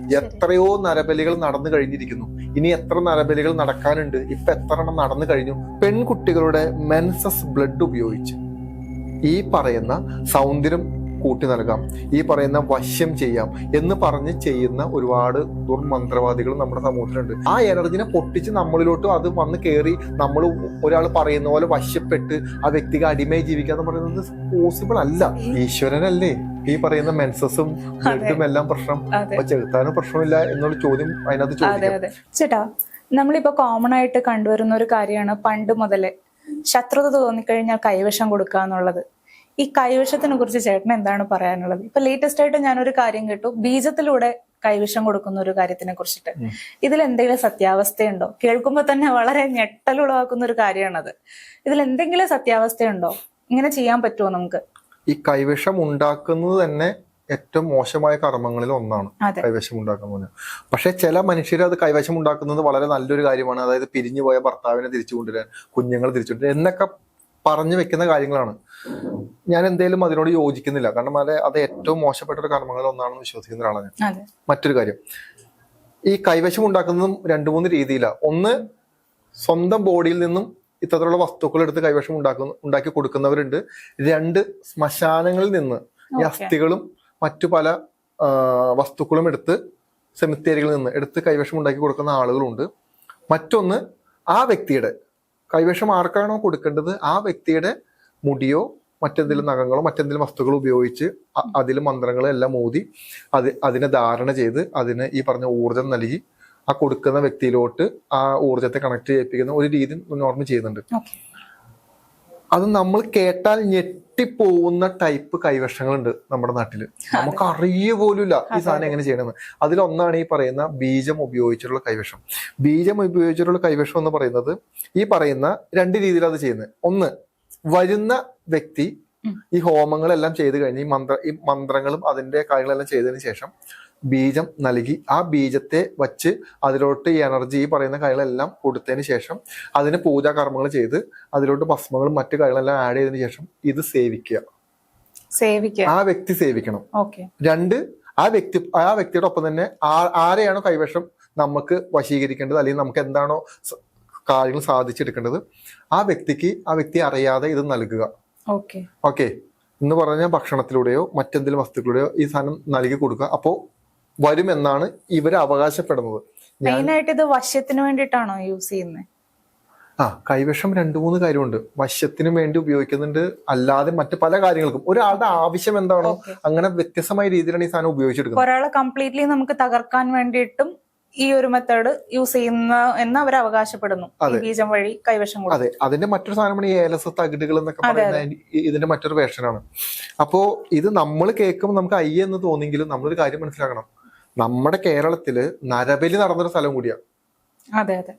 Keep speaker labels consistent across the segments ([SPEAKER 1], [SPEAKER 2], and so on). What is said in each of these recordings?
[SPEAKER 1] എത്രയോ നരബലികൾ നടന്നു കഴിഞ്ഞിരിക്കുന്നു. ഇനി എത്ര നരബലികൾ നടക്കാനുണ്ട്? ഇപ്പൊ എത്ര എണ്ണം നടന്നു കഴിഞ്ഞു? പെൺകുട്ടികളുടെ മെൻസസ് ബ്ലഡ് ഉപയോഗിച്ച്. ഈ പറയുന്ന സൗന്ദര്യം കൂട്ടി നൽകാം. ഈ പറയുന്ന വശ്യം ചെയ്യാം എന്ന് പറഞ്ഞ് ചെയ്യുന്ന ഒരുപാട് ദുർമന്ത്രവാദികൾ നമ്മുടെ സമൂഹത്തിലുണ്ട്. ആ എനർജിനെ പൊട്ടിച്ച് നമ്മളിലോട്ട് അത് വന്ന് കയറി നമ്മൾ ഒരാൾ പറയുന്ന പോലെ വശ്യപ്പെട്ട് ആ വ്യക്തിക്ക് അടിമയായി ജീവിക്കുക എന്ന് പറയുന്നത് പോസിബിൾ അല്ല. ഈശ്വരനല്ലേ. ഈ പറയുന്ന മെൻസസും ബ്ലഡും എല്ലാം പ്രശ്നം. ചെറുത്താനും പ്രശ്നമില്ല എന്നുള്ള ചോദ്യം അതിനകത്ത്
[SPEAKER 2] അതെ
[SPEAKER 1] ചോദിക്കാം.
[SPEAKER 2] ചേട്ടാ നമ്മളിപ്പോ കോമൺ ആയിട്ട് കണ്ടുവരുന്ന ഒരു കാര്യമാണ് പണ്ട് മുതലേ ശത്രുത തോന്നിക്കഴിഞ്ഞാൽ കൈവശം കൊടുക്കുക എന്നുള്ളത്. ഈ കൈവശത്തിനെ കുറിച്ച് ചേട്ടൻ എന്താണ് പറയാനുള്ളത്? ഇപ്പൊ ലേറ്റസ്റ്റ് ആയിട്ട് ഞാനൊരു കാര്യം കേട്ടു. ബീജത്തിലൂടെ കൈവശം കൊടുക്കുന്ന ഒരു കാര്യത്തിനെ കുറിച്ചിട്ട്. ഇതിൽ എന്തെങ്കിലും സത്യാവസ്ഥയുണ്ടോ? കേൾക്കുമ്പോൾ തന്നെ വളരെ ഞെട്ടലുളവാക്കുന്ന ഒരു കാര്യമാണത്. ഇതിൽ എന്തെങ്കിലും സത്യാവസ്ഥയുണ്ടോ? ഇങ്ങനെ ചെയ്യാൻ പറ്റുമോ നമുക്ക്?
[SPEAKER 1] ഈ കൈവിഷം ഉണ്ടാക്കുന്നത് തന്നെ ഏറ്റവും മോശമായ കർമ്മങ്ങളിൽ ഒന്നാണ് കൈവശം ഉണ്ടാക്കുന്നത് പക്ഷെ ചില മനുഷ്യർ അത് കൈവശം ഉണ്ടാക്കുന്നത് വളരെ നല്ലൊരു കാര്യമാണ്. അതായത് പിരിഞ്ഞു പോയ ഭർത്താവിനെ തിരിച്ചു കൊണ്ടുവരാൻ കുഞ്ഞുങ്ങൾ തിരിച്ചു കൊണ്ടുവരാൻ എന്നൊക്കെ പറഞ്ഞു വെക്കുന്ന കാര്യങ്ങളാണ്. ഞാൻ എന്തേലും അതിനോട് യോജിക്കുന്നില്ല. കാരണം അത് അത് ഏറ്റവും മോശപ്പെട്ട ഒരു കർമ്മങ്ങളിൽ ഒന്നാണെന്ന് വിശ്വസിക്കുന്ന ഒരാളാണ് ഞാൻ. മറ്റൊരു കാര്യം. ഈ കൈവശം ഉണ്ടാക്കുന്നതും രണ്ടു മൂന്ന് രീതിയിലാണ് ഒന്ന് സ്വന്തം ബോഡിയിൽ നിന്നും ഇത്തരത്തിലുള്ള വസ്തുക്കൾ എടുത്ത് കൈവശം ഉണ്ടാക്കുന്ന ഉണ്ടാക്കി കൊടുക്കുന്നവരുണ്ട്. രണ്ട് ശ്മശാനങ്ങളിൽ നിന്ന് ഈ അസ്ഥികളും മറ്റു പല വസ്തുക്കളും എടുത്ത് സെമിത്തേരികളിൽ നിന്ന് എടുത്ത് കൈവശം ഉണ്ടാക്കി കൊടുക്കുന്ന ആളുകളുണ്ട്. മറ്റൊന്ന് ആ വ്യക്തിയുടെ കൈവശം ആർക്കാണോ കൊടുക്കേണ്ടത്? ആ വ്യക്തിയുടെ മുടിയോ മറ്റെന്തെങ്കിലും നഖങ്ങളോ മറ്റെന്തെങ്കിലും വസ്തുക്കളോ ഉപയോഗിച്ച് അതിൽ മന്ത്രങ്ങളെല്ലാം ഓതി അത് അതിനെ ധാരണ ചെയ്ത് അതിന് ഈ പറഞ്ഞ ഊർജം നൽകി ആ കൊടുക്കുന്ന വ്യക്തിയിലോട്ട് ആ ഊർജത്തെ കണക്ട് ചെയ്യിപ്പിക്കുന്ന ഒരു രീതി നോർമൽ ചെയ്യുന്നുണ്ട്. അത് നമ്മൾ കേട്ടാൽ ഞെട്ടിപ്പോകുന്ന ടൈപ്പ് കൈവശങ്ങളുണ്ട് നമ്മുടെ നാട്ടിൽ. നമുക്ക് അറിയ പോലുമില്ല ഈ സാധനം എങ്ങനെ ചെയ്യണമെന്ന് അതിലൊന്നാണ് ഈ പറയുന്ന ബീജം ഉപയോഗിച്ചിട്ടുള്ള കൈവശം. ബീജം ഉപയോഗിച്ചിട്ടുള്ള കൈവശം എന്ന് പറയുന്നത് ഈ പറയുന്ന രണ്ട് രീതിയിൽ അത് ചെയ്യുന്നത് ഒന്ന് വരുന്ന വ്യക്തി ഈ ഹോമങ്ങളെല്ലാം ചെയ്ത് കഴിഞ്ഞ് ഈ മന്ത്ര ഈ മന്ത്രങ്ങളും അതിന്റെ കാര്യങ്ങളെല്ലാം ചെയ്തതിന് ശേഷം ബീജം നൽകി. ആ ബീജത്തെ വച്ച് അതിലോട്ട് ഈ എനർജി ഈ പറയുന്ന കാര്യങ്ങളെല്ലാം കൊടുത്തതിന് ശേഷം അതിന് പൂജാകർമ്മങ്ങൾ ചെയ്ത് അതിലോട്ട് ഭസ്മങ്ങളും മറ്റു കാര്യങ്ങളെല്ലാം ആഡ് ചെയ്തതിനു ശേഷം ഇത് സേവിക്കുക.
[SPEAKER 2] സേവിക്കുക.
[SPEAKER 1] ആ വ്യക്തി സേവിക്കണം.
[SPEAKER 2] ഓക്കെ.
[SPEAKER 1] രണ്ട് ആ വ്യക്തി ആ വ്യക്തിയുടെ ഒപ്പം തന്നെ ആരെയാണോ കൈവശം നമുക്ക് വശീകരിക്കേണ്ടത് അല്ലെങ്കിൽ നമുക്ക് എന്താണോ കാര്യങ്ങൾ സാധിച്ചെടുക്കേണ്ടത് ആ വ്യക്തിക്ക് ആ വ്യക്തി അറിയാതെ ഇത് നൽകുക.
[SPEAKER 2] ഓക്കെ.
[SPEAKER 1] ഓക്കെ. എന്ന് പറഞ്ഞാൽ ഭക്ഷണത്തിലൂടെയോ മറ്റെന്തെങ്കിലും വസ്തുക്കളുടെയോ ഈ സാധനം നൽകി കൊടുക്കുക. അപ്പോ വരുമെന്നാണ് ഇവർ അവകാശപ്പെടുന്നത്.
[SPEAKER 2] മെയിനായിട്ട് ഇത് വശ്യത്തിന് വേണ്ടിയിട്ടാണോ യൂസ് ചെയ്യുന്നത്
[SPEAKER 1] ആ കൈവശം രണ്ടു മൂന്ന് കാര്യമുണ്ട്. വശ്യത്തിനും വേണ്ടി ഉപയോഗിക്കുന്നുണ്ട്. അല്ലാതെ മറ്റു പല കാര്യങ്ങൾക്കും. ഒരാളുടെ ആവശ്യം എന്താണോ അങ്ങനെ വ്യത്യസ്തമായ രീതിയിലാണ് ഈ സാധനം ഉപയോഗിച്ചെടുക്കുന്നത്.
[SPEAKER 2] ഒരാളെ കംപ്ലീറ്റ്ലി നമുക്ക് തകർക്കാൻ വേണ്ടിയിട്ടും ഈ ഒരു മെത്തേഡ് യൂസ് ചെയ്യുന്ന എന്ന് അവർ അവകാശപ്പെടുന്നു. ബീജം വഴി കൈവശം
[SPEAKER 1] അതെ. അതിന്റെ മറ്റൊരു സാധനമാണ് ഈ ഏലസ് തകിടുകൾ എന്നൊക്കെ
[SPEAKER 2] പറയുന്നത്
[SPEAKER 1] പറയുന്ന ഇതിന്റെ മറ്റൊരു വേഷനാണ് അപ്പോ ഇത് നമ്മൾ കേൾക്കുമ്പോൾ നമുക്ക് അയ്യ എന്ന് തോന്നിയെങ്കിലും നമ്മളൊരു കാര്യം മനസ്സിലാക്കണം. നമ്മുടെ കേരളത്തിൽ നരബലി നടന്നൊരു സ്ഥലം കൂടിയാ.
[SPEAKER 2] അതെ അതെ.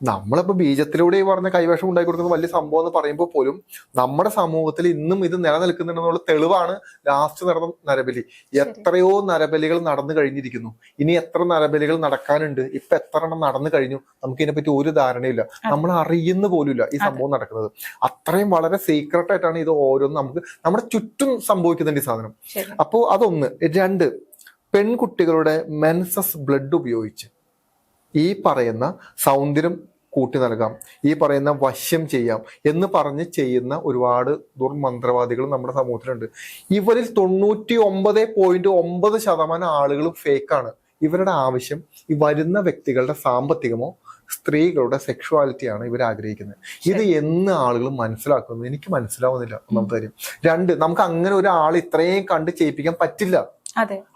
[SPEAKER 1] നമ്മളിപ്പോ ബീജത്തിലൂടെ ഈ പറഞ്ഞ കൈവേഷം ഉണ്ടാക്കി കൊടുക്കുന്ന വലിയ സംഭവം എന്ന് പറയുമ്പോൾ പോലും നമ്മുടെ സമൂഹത്തിൽ ഇന്നും ഇത് നിലനിൽക്കുന്നുണ്ടെന്നുള്ള തെളിവാണ് ലാസ്റ്റ് നടന്ന നരബലി. എത്രയോ നരബലികൾ നടന്നു കഴിഞ്ഞിരിക്കുന്നു. ഇനി എത്ര നരബലികൾ നടക്കാനുണ്ട്? ഇപ്പൊ എത്ര എണ്ണം നടന്നു കഴിഞ്ഞു? നമുക്ക് ഇതിനെപ്പറ്റി ഒരു ധാരണയില്ല. നമ്മൾ അറിയുന്ന പോലുമില്ല ഈ സംഭവം നടക്കുന്നത്. അത്രയും വളരെ സീക്രട്ട് ആയിട്ടാണ് ഇത് ഓരോന്നും നമുക്ക് നമ്മുടെ ചുറ്റും സംഭവിക്കുന്നുണ്ട് ഈ സാധനം.
[SPEAKER 2] അപ്പോൾ
[SPEAKER 1] അപ്പോ അതൊന്ന്. രണ്ട് പെൺകുട്ടികളുടെ മെൻസസ് ബ്ലഡ് ഉപയോഗിച്ച് ഈ പറയുന്ന സൗന്ദര്യം കൂട്ടി നൽകാം. ഈ പറയുന്ന വശ്യം ചെയ്യാം എന്ന് പറഞ്ഞ് ചെയ്യുന്ന ഒരുപാട് ദുർമന്ത്രവാദികൾ നമ്മുടെ സമൂഹത്തിലുണ്ട്. ഇവരിൽ തൊണ്ണൂറ്റി ഒമ്പത് പോയിന്റ് ഒമ്പത് ശതമാനം ആളുകളും ഫേക്കാണ് ഇവരുടെ ആവശ്യം ഈ വരുന്ന വ്യക്തികളുടെ സാമ്പത്തികമോ സ്ത്രീകളുടെ സെക്ഷുവാലിറ്റിയാണ് ഇവർ ആഗ്രഹിക്കുന്നത്. ഇത് എന്ന് ആളുകൾ മനസ്സിലാക്കുന്നു. എനിക്ക് മനസ്സിലാവുന്നില്ല ഒന്നാമത്തെ കാര്യം. രണ്ട് നമുക്ക് അങ്ങനെ ഒരാൾ ഇത്രയും കണ്ട് ചെയ്യിപ്പിക്കാൻ പറ്റില്ല.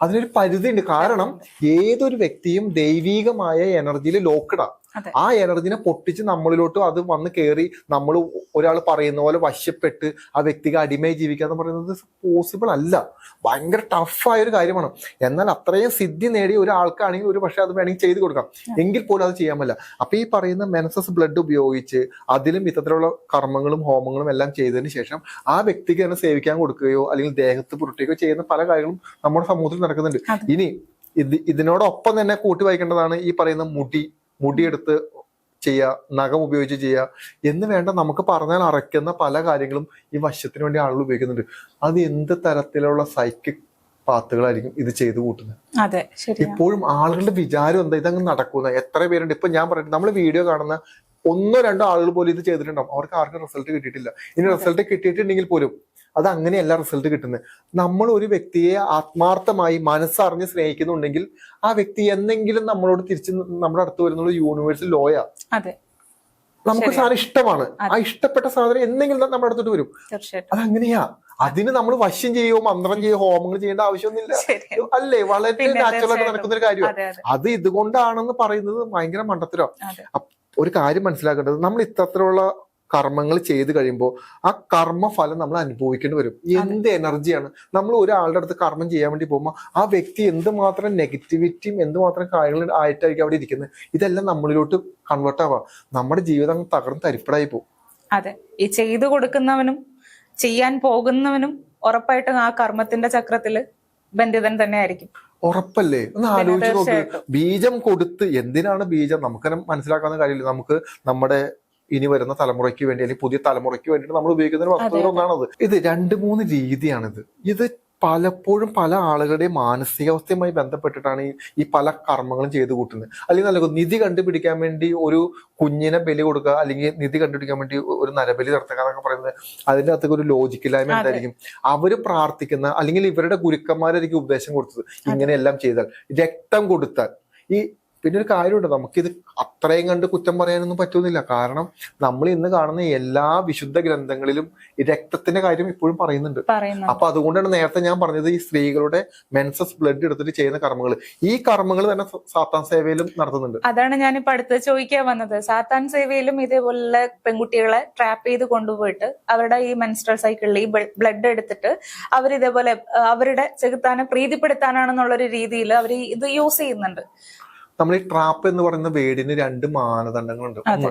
[SPEAKER 1] അതിനൊരു പരിധിയുണ്ട്. കാരണം ഏതൊരു വ്യക്തിയും ദൈവീകമായ എനർജിയിൽ ലോക്കഡാ
[SPEAKER 2] അതെ.
[SPEAKER 1] ആ എനർജിനെ പൊട്ടിച്ച് നമ്മളിലോട്ട് അത് വന്ന് കയറി നമ്മൾ ഒരാൾ പറയുന്ന പോലെ വശ്യപ്പെട്ട് ആ വ്യക്തിക്ക് അടിമയായി ജീവിക്കുക എന്ന് പറയുന്നത് പോസിബിൾ അല്ല. ഭയങ്കര ടഫായ ഒരു കാര്യമാണ്. എന്നാൽ അത്രയും സിദ്ധി നേടിയ ഒരാൾക്കാണെങ്കിൽ ഒരു പക്ഷെ അത് വേണമെങ്കിൽ ചെയ്തു കൊടുക്കാം. എങ്കിൽ പോലും അത് ചെയ്യാൻ പറ്റില്ല. അപ്പൊ ഈ പറയുന്ന മെനസസ് ബ്ലഡ് ഉപയോഗിച്ച് അതിലും ഇത്തരത്തിലുള്ള കർമ്മങ്ങളും ഹോമങ്ങളും എല്ലാം ചെയ്തതിന് ശേഷം ആ വ്യക്തിക്ക് തന്നെ സേവിക്കാൻ കൊടുക്കുകയോ അല്ലെങ്കിൽ ദേഹത്ത് പുരട്ടുകയോ ചെയ്യുന്ന പല കാര്യങ്ങളും നമ്മുടെ സമൂഹത്തിൽ നടക്കുന്നുണ്ട്. ഇനി ഇത് ഇതിനോടൊപ്പം തന്നെ കൂട്ടി വായിക്കേണ്ടതാണ് ഈ പറയുന്ന മുടി മുടിയെടുത്ത് ചെയ്യുക നഖം ഉപയോഗിച്ച് ചെയ്യുക എന്ന് വേണ്ട നമുക്ക് പറഞ്ഞാൽ അറയ്ക്കുന്ന പല കാര്യങ്ങളും ഈ വശ്യത്തിന് വേണ്ടി ആളുകൾ ഉപയോഗിക്കുന്നുണ്ട്. അത് എന്ത് തരത്തിലുള്ള സൈക്കിക് പാത്തുകളായിരിക്കും ഇത് ചെയ്തു കൂട്ടുന്നത്? ഇപ്പോഴും ആളുകളുടെ വിചാരം എന്താ? ഇതങ്ങ് നടക്കുന്ന. എത്ര പേരുണ്ട്? ഇപ്പൊ ഞാൻ പറയുന്നത് നമ്മൾ വീഡിയോ കാണുന്ന ഒന്നോ രണ്ടോ ആളുകൾ പോലും ഇത് ചെയ്തിട്ടുണ്ടാവും. അവർക്ക് ആർക്കും റിസൾട്ട് കിട്ടിയിട്ടില്ല. ഇനി റിസൾട്ട് കിട്ടിയിട്ടുണ്ടെങ്കിൽ പോലും അത് അങ്ങനെയല്ല റിസൾട്ട് കിട്ടുന്നത്. നമ്മൾ ഒരു വ്യക്തിയെ ആത്മാർത്ഥമായി മനസ്സറിഞ്ഞ് സ്നേഹിക്കുന്നുണ്ടെങ്കിൽ ആ വ്യക്തി എന്തെങ്കിലും നമ്മളോട് തിരിച്ച് നമ്മുടെ അടുത്ത് വരുന്നത് യൂണിവേഴ്സൽ ലോയാ നമുക്ക്. സാധനം ഇഷ്ടമാണ്. ആ ഇഷ്ടപ്പെട്ട സാധനം എന്തെങ്കിലും നമ്മുടെ അടുത്തോട്ട് വരും.
[SPEAKER 2] അതങ്ങനെയാ.
[SPEAKER 1] അത് അങ്ങനെയാ അതിന് നമ്മൾ വശ്യം ചെയ്യുകയോ മന്ത്രം ചെയ്യുകയോ ഹോമങ്ങൾ ചെയ്യേണ്ട ആവശ്യമൊന്നുമില്ല. അല്ലേ? വളരെ നാച്ചുറൽ ആയിട്ട് നടക്കുന്ന ഒരു കാര്യമാണ്
[SPEAKER 2] അത്
[SPEAKER 1] ഇതുകൊണ്ടാണെന്ന് പറയുന്നത് ഭയങ്കര മണ്ടത്തരം ഒരു കാര്യം മനസ്സിലാക്കേണ്ടത് നമ്മൾ ഇത്തരത്തിലുള്ള കർമ്മങ്ങൾ ചെയ്ത് കഴിയുമ്പോൾ ആ കർമ്മഫലം നമ്മൾ അനുഭവിക്കേണ്ടി വരും. എന്ത് എനർജിയാണ് നമ്മൾ ഒരാളുടെ അടുത്ത് കർമ്മം ചെയ്യാൻ വേണ്ടി പോകുമ്പോൾ ആ വ്യക്തി എന്തുമാത്രം നെഗറ്റിവിറ്റിയും എന്തുമാത്രം കാര്യങ്ങൾ ആയിട്ടായിരിക്കും അവിടെ ഇരിക്കുന്നത്? ഇതെല്ലാം നമ്മളിലോട്ട് കൺവേർട്ട് ആവാം. നമ്മുടെ ജീവിതം തകർന്ന് തരിപ്പടായി പോകും.
[SPEAKER 2] അതെ. ഈ ചെയ്തു കൊടുക്കുന്നവനും ചെയ്യാൻ പോകുന്നവനും ഉറപ്പായിട്ടും ആ കർമ്മത്തിന്റെ ചക്രത്തിൽ ബന്ധിതൻ തന്നെ ആയിരിക്കും.
[SPEAKER 1] ഉറപ്പല്ലേ? ഒന്ന് ആലോചിച്ച് നോക്ക്. ബീജം കൊടുത്ത് എന്തിനാണ് ബീജം? നമുക്കെല്ലാം മനസ്സിലാക്കാവുന്ന കാര്യമില്ല. നമുക്ക് നമ്മുടെ ഇനി വരുന്ന തലമുറയ്ക്ക് വേണ്ടി അല്ലെങ്കിൽ പുതിയ തലമുറയ്ക്ക് വേണ്ടിയിട്ട് നമ്മൾ ഉപയോഗിക്കുന്ന ഒരു വസ്തുക്കൾ ഒന്നാണത്. ഇത് രണ്ട് മൂന്ന് രീതിയാണിത്. ഇത് പലപ്പോഴും പല ആളുകളുടെ മാനസികാവസ്ഥയുമായി ബന്ധപ്പെട്ടിട്ടാണ് ഈ ഈ പല കർമ്മങ്ങളും ചെയ്തു കൂട്ടുന്നത്. അല്ലെങ്കിൽ നല്ല നിധി കണ്ടുപിടിക്കാൻ വേണ്ടി ഒരു കുഞ്ഞിനെ ബലി കൊടുക്കുക അല്ലെങ്കിൽ നിധി കണ്ടുപിടിക്കാൻ വേണ്ടി ഒരു നരബലി നടത്തുക എന്നൊക്കെ പറയുന്നത് അതിന്റെ അകത്തേക്ക് ഒരു ലോജിക്കില്ലായ്മ. എന്തായിരിക്കും? അവർ പ്രാർത്ഥിക്കുന്ന അല്ലെങ്കിൽ ഇവരുടെ ഗുരുക്കന്മാരായിരിക്കും ഉപദേശം കൊടുത്തത്. ഇങ്ങനെയെല്ലാം ചെയ്താൽ രക്തം കൊടുത്താൽ. ഈ പിന്നെ ഒരു കാര്യമുണ്ട്. നമുക്കിത് അത്രയും കണ്ട് കുറ്റം പറയാനൊന്നും പറ്റുന്നില്ല. കാരണം നമ്മൾ ഇന്ന് കാണുന്ന എല്ലാ വിശുദ്ധ ഗ്രന്ഥങ്ങളിലും രക്തത്തിന്റെ കാര്യം ഇപ്പോഴും പറയുന്നുണ്ട്. അപ്പൊ അതുകൊണ്ടാണ് നേരത്തെ ഞാൻ പറഞ്ഞത് ഈ സ്ത്രീകളുടെ മെൻസസ് ബ്ലഡ് എടുത്തിട്ട് ചെയ്യുന്ന കർമ്മങ്ങൾ. ഈ കർമ്മങ്ങൾ തന്നെ സാത്താൻ സേവയിലും നടത്തുന്നുണ്ട്.
[SPEAKER 2] അതാണ് ഞാൻ ഞാനിപ്പോ അടുത്ത് ചോദിക്കാൻ വന്നത്. സാത്താൻ സേവയിലും ഇതേപോലെ പെൺകുട്ടികളെ ട്രാപ്പ് ചെയ്ത് കൊണ്ടുപോയിട്ട് അവരുടെ ഈ മെൻസ്ട്രൽ സൈക്കിളിൽ ഈ ബ്ലഡ് എടുത്തിട്ട് അവർ ഇതേപോലെ അവരുടെ ചെകുത്താനെ പ്രീതിപ്പെടുത്താനാണെന്നുള്ള ഒരു രീതിയിൽ അവർ ഇത് യൂസ് ചെയ്യുന്നുണ്ട്.
[SPEAKER 1] നമ്മൾ ഈ ട്രാപ്പ് എന്ന് പറയുന്ന വേടിന് രണ്ട് മാനദണ്ഡങ്ങളുണ്ട്. ഒന്ന്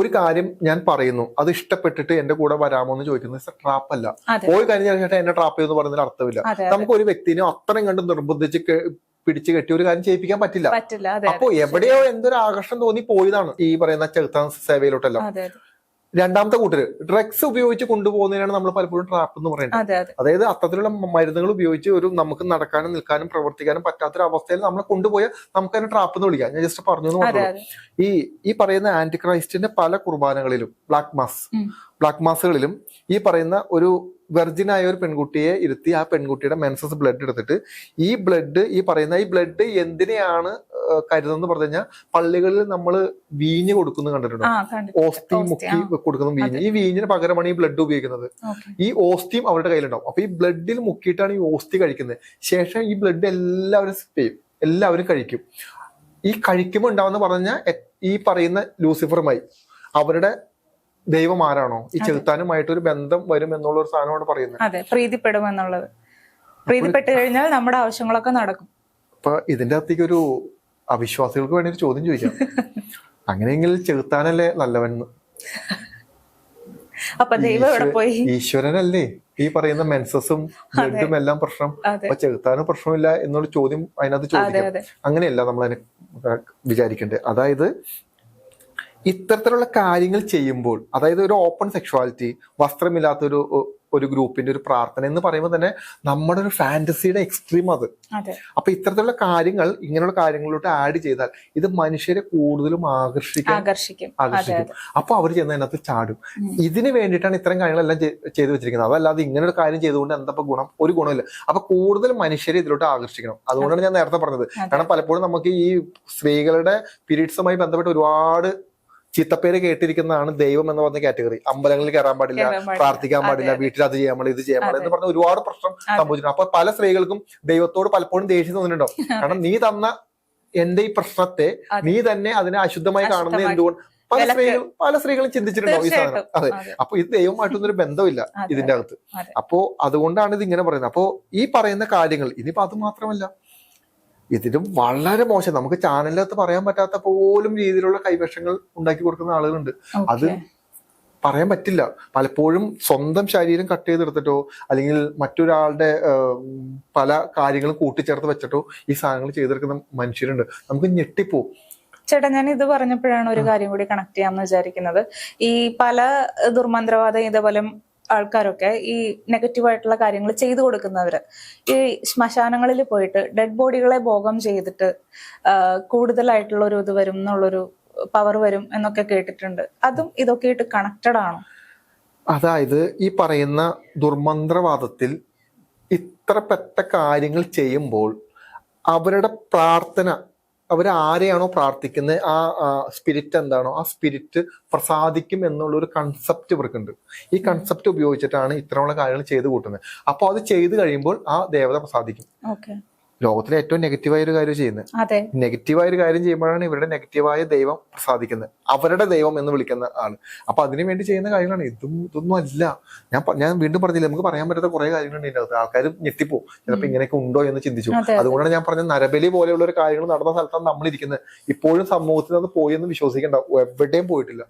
[SPEAKER 1] ഒരു കാര്യം ഞാൻ പറയുന്നു അത് ഇഷ്ടപ്പെട്ടിട്ട് എന്റെ കൂടെ വരാമോ എന്ന് ചോദിക്കുന്നത് ട്രാപ്പ് അല്ല. പോയി കാര്യം ശേഷം എന്നെ ട്രാപ്പ് എന്ന് പറയുന്നതിൽ അർത്ഥമില്ല. നമുക്ക് ഒരു വ്യക്തിനെ അത്രയും കണ്ട് നിർബന്ധിച്ച് പിടിച്ചു കെട്ടി ഒരു കാര്യം ചെയ്യിപ്പിക്കാൻ പറ്റില്ല. അപ്പൊ എവിടെയോ എന്തൊരു ആകർഷണം തോന്നി പോയതാണ് ഈ പറയുന്ന ചെറുത്താൻ സേവയിലോട്ടല്ല. രണ്ടാമത്തെ കൂട്ടര്. ഡ്രഗ്സ് ഉപയോഗിച്ച് കൊണ്ടുപോകുന്നതിനാണ് നമ്മൾ പലപ്പോഴും ട്രാപ്പ് എന്ന് പറയുന്നത്.
[SPEAKER 2] അതെ അതെ.
[SPEAKER 1] അതായത് അത്തരത്തിലുള്ള മരുന്നുകൾ ഉപയോഗിച്ച് ഒരു നമുക്ക് നടക്കാനും നിൽക്കാനും പ്രവർത്തിക്കാനും പറ്റാത്തൊരു അവസ്ഥയിൽ നമ്മൾ കൊണ്ടുപോയാൽ നമുക്ക് അതിനെ ട്രാപ്പ് എന്ന് വിളിക്കാം. ഞാൻ ജസ്റ്റ് പറഞ്ഞു എന്ന് മാത്രമേ ഈ ഈ പറയുന്ന ആന്റി ക്രൈസ്റ്റിന്റെ പല കുർബാനകളിലും ബ്ലാക്ക് മാസ്. ബ്ലാക്ക് മാസുകളിലും ഈ പറയുന്ന ഒരു വെർജിനായ ഒരു പെൺകുട്ടിയെ ഇരുത്തി ആ പെൺകുട്ടിയുടെ മെൻസസ് ബ്ലഡ് എടുത്തിട്ട് ഈ ബ്ലഡ് ഈ പറയുന്ന ഈ ബ്ലഡ് എന്തിനെയാണ് കരുതെന്ന് പറഞ്ഞു കഴിഞ്ഞാൽ പള്ളികളിൽ നമ്മൾ വീഞ്ഞ് കൊടുക്കുന്നു കണ്ടിട്ടുണ്ട്? ഓസ്തി
[SPEAKER 2] ഓസ്തി,
[SPEAKER 1] മുക്കി കൊടുക്കുന്ന വീഞ്ഞ്. ഈ വീഞ്ഞിന് പകരമാണ് ഈ ബ്ലഡ് ഉപയോഗിക്കുന്നത്. ഈ ഓസ്തിയും അവരുടെ കയ്യിലുണ്ടാവും. അപ്പൊ ഈ ബ്ലഡിൽ മുക്കിയിട്ടാണ് ഈ ഓസ്തി കഴിക്കുന്നത്. ശേഷം ഈ ബ്ലഡ് എല്ലാവരും സിപ്പ് ചെയ്യും. എല്ലാവരും കഴിക്കും. ഈ കഴിക്കുമ്പോൾ ഉണ്ടാവുന്ന പറഞ്ഞ ഈ പറയുന്ന ലൂസിഫറുമായി അവരുടെ ദൈവം ആരാണോ ഈ ചെലുത്താനുമായിട്ട് ഒരു ബന്ധം വരും എന്നുള്ള ഒരു സാധനമാണ് പറയുന്നത്.
[SPEAKER 2] അതെ പ്രീതിപ്പെടും എന്നുള്ളത് പ്രീതിപ്പെട്ട് കഴിഞ്ഞാൽ നമ്മുടെ ആവശ്യങ്ങളൊക്കെ നടക്കും.
[SPEAKER 1] അപ്പൊ ഇതിന്റെ അകത്തേക്ക് ഒരു അവിശ്വാസികൾക്ക് വേണ്ടി ഒരു ചോദ്യം ചോദിക്കാം. അങ്ങനെയെങ്കിൽ ചെറുത്താനല്ലേ നല്ലവൻ?
[SPEAKER 2] അപ്പൊ ദൈവം എവിടെ പോയി?
[SPEAKER 1] ഈശ്വരനല്ലേ ഈ പറയുന്ന മെൻസസും ബ്ലഡും എല്ലാം പ്രശ്നം. അപ്പൊ ചെറുത്താനും പ്രശ്നമില്ല എന്നുള്ള ചോദ്യം അതിനകത്ത്
[SPEAKER 2] അതെ
[SPEAKER 1] ചോദിക്കാം. അങ്ങനെയല്ല നമ്മൾ അതിനെ വിചാരിക്കേണ്ടത്. അതായത് ഇത്തരത്തിലുള്ള കാര്യങ്ങൾ ചെയ്യുമ്പോൾ അതായത് ഒരു ഓപ്പൺ സെക്ഷുവാലിറ്റി വസ്ത്രമില്ലാത്തൊരു ഒരു ഒരു ഗ്രൂപ്പിന്റെ ഒരു പ്രാർത്ഥന എന്ന് പറയുമ്പോൾ തന്നെ നമ്മുടെ ഒരു ഫാന്റസിയുടെ എക്സ്ട്രീം അത്. അപ്പൊ ഇത്തരത്തിലുള്ള കാര്യങ്ങൾ ഇങ്ങനെയുള്ള കാര്യങ്ങളിലോട്ട് ആഡ് ചെയ്താൽ ഇത് മനുഷ്യരെ കൂടുതലും
[SPEAKER 2] ആകർഷിക്കും.
[SPEAKER 1] ആകർഷിക്കും. അപ്പൊ അവർ ചെന്ന് അതിനകത്ത് ചാടും. ഇതിന് വേണ്ടിയിട്ടാണ് ഇത്തരം കാര്യങ്ങളെല്ലാം ചെയ്തു വെച്ചിരിക്കുന്നത്. അതല്ലാതെ ഇങ്ങനെ ഒരു കാര്യം ചെയ്തുകൊണ്ട് എന്താ ഗുണം? ഒരു ഗുണമില്ല അപ്പൊ കൂടുതൽ മനുഷ്യരെ ഇതിലോട്ട് ആകർഷിക്കണം. അതുകൊണ്ടാണ് ഞാൻ നേരത്തെ പറഞ്ഞത്. കാരണം പലപ്പോഴും നമുക്ക് ഈ സ്ത്രീകളുടെ പീരീഡ്സുമായി ബന്ധപ്പെട്ട് ഒരുപാട് ചീത്തപ്പേര് കേട്ടിരിക്കുന്നതാണ് ദൈവം എന്ന് പറഞ്ഞ കാറ്റഗറി അമ്പലങ്ങളിൽ കയറാൻ പാടില്ല. പ്രാർത്ഥിക്കാൻ പാടില്ല. വീട്ടിൽ അത് ചെയ്യാൻ പാടില്ല ഇത് ചെയ്യാൻ പാടില്ല എന്ന്. പറഞ്ഞ ഒരുപാട് പ്രശ്നം. സംഭവിച്ചിട്ടുണ്ട് അപ്പൊ പല സ്ത്രീകൾക്കും ദൈവത്തോട് പലപ്പോഴും ദേഷ്യം തോന്നിയിട്ടുണ്ടാവും കാരണം നീ തന്ന എന്റെ ഈ പ്രശ്നത്തെ. നീ തന്നെ അതിനെ അശുദ്ധമായി കാണുന്നത്
[SPEAKER 2] അശുദ്ധമായി.
[SPEAKER 1] എന്തുകൊണ്ട് പല. സ്ത്രീകളും പല സ്ത്രീകളും ചിന്തിച്ചിട്ടുണ്ടാവും ഈ സാധനം അതെ അപ്പൊ ഇത് ദൈവമായിട്ടൊന്നും ഒരു
[SPEAKER 2] ബന്ധമില്ല.
[SPEAKER 1] ഇതിന്റെ അകത്ത് അപ്പോ അതുകൊണ്ടാണ് ഇത് ഇങ്ങനെ പറയുന്നത് അപ്പോ ഈ പറയുന്ന കാര്യങ്ങൾ ഇനിയിപ്പോ അത് മാത്രമല്ല ഇതിലും വളരെ മോശം. നമുക്ക് ചാനലിനകത്ത് പറയാൻ പറ്റാത്ത പോലും രീതിയിലുള്ള കൈവശങ്ങൾ ഉണ്ടാക്കി കൊടുക്കുന്ന ആളുകളുണ്ട്. അത് പറയാൻ പറ്റില്ല. പലപ്പോഴും സ്വന്തം ശരീരം കട്ട് ചെയ്തെടുത്തിട്ടോ അല്ലെങ്കിൽ മറ്റൊരാളുടെ പല കാര്യങ്ങളും കൂട്ടിച്ചേർത്ത് വെച്ചിട്ടോ ഈ സാധനങ്ങൾ ചെയ്തെടുക്കുന്ന മനുഷ്യരുണ്ട്. നമുക്ക് ഞെട്ടിപ്പോവും
[SPEAKER 2] ചേട്ടാ ഞാൻ ഇത് പറഞ്ഞപ്പോഴാണ് ഒരു കാര്യം കൂടി കണക്ട് ചെയ്യാമെന്ന് വിചാരിക്കുന്നത്. ഈ പല ദുർമന്ത്രവാദം ഇതേപോലെ ആൾക്കാരൊക്കെ ഈ നെഗറ്റീവായിട്ടുള്ള കാര്യങ്ങൾ ചെയ്തു കൊടുക്കുന്നവര്. ഈ ശ്മശാനങ്ങളിൽ പോയിട്ട് ഡെഡ് ബോഡികളെ ഭോഗം ചെയ്തിട്ട് കൂടുതലായിട്ടുള്ള ഒരു ഇത് വരും എന്നുള്ളൊരു പവർ വരും എന്നൊക്കെ കേട്ടിട്ടുണ്ട്. അതും ഇതൊക്കെ ആയിട്ട് കണക്റ്റഡ് ആണോ?
[SPEAKER 1] അതായത് ഈ പറയുന്ന ദുർമന്ത്രവാദത്തിൽ ഇത്ര പെട്ട കാര്യങ്ങൾ ചെയ്യുമ്പോൾ അവരുടെ പ്രാർത്ഥന അവർ ആരെയാണോ പ്രാർത്ഥിക്കുന്നത് ആ സ്പിരിറ്റ് എന്താണോ ആ സ്പിരിറ്റ് പ്രസാദിക്കും എന്നുള്ള ഒരു കൺസെപ്റ്റ് ഇവർക്കുണ്ട്. ഈ കൺസെപ്റ്റ് ഉപയോഗിച്ചിട്ടാണ് ഇത്തരമുള്ള കാര്യങ്ങൾ ചെയ്തു കൂട്ടുന്നത് അപ്പോൾ അത് ചെയ്തു കഴിയുമ്പോൾ ആ ദേവത പ്രസാദിക്കും. ലോകത്തിലെ ഏറ്റവും നെഗറ്റീവായ ഒരു കാര്യം ചെയ്യുന്നത്. നെഗറ്റീവായ ഒരു കാര്യം ചെയ്യുമ്പോഴാണ് ഇവരുടെ നെഗറ്റീവായ ദൈവം പ്രസാദിക്കുന്നത്. അവരുടെ ദൈവം എന്ന് വിളിക്കുന്ന ആൾ. അപ്പൊ അതിനു വേണ്ടി ചെയ്യുന്ന കാര്യങ്ങളാണ്. ഇതും ഇതൊന്നും അല്ല. ഞാൻ ഞാൻ വീണ്ടും പറഞ്ഞില്ല നമുക്ക് പറയാൻ പറ്റാത്ത കുറെ കാര്യങ്ങളുണ്ട് ഇതിന്റെ അകത്ത് ആൾക്കാർ ഞെട്ടിപ്പോ ചിലപ്പോ ഇങ്ങനെയൊക്കെ ഉണ്ടോ എന്ന് ചിന്തിച്ചു.
[SPEAKER 2] അതെ, അതെ.
[SPEAKER 1] അതുകൊണ്ടാണ് ഞാൻ പറഞ്ഞ നരബലി പോലെയുള്ള ഒരു കാര്യങ്ങൾ നടന്ന സ്ഥലത്താണ് നമ്മൾ ഇരിക്കുന്നത് ഇപ്പോഴും സമൂഹത്തിൽ അത് പോയി എന്ന് വിശ്വസിക്കേണ്ട. എവിടെയും പോയിട്ടില്ല.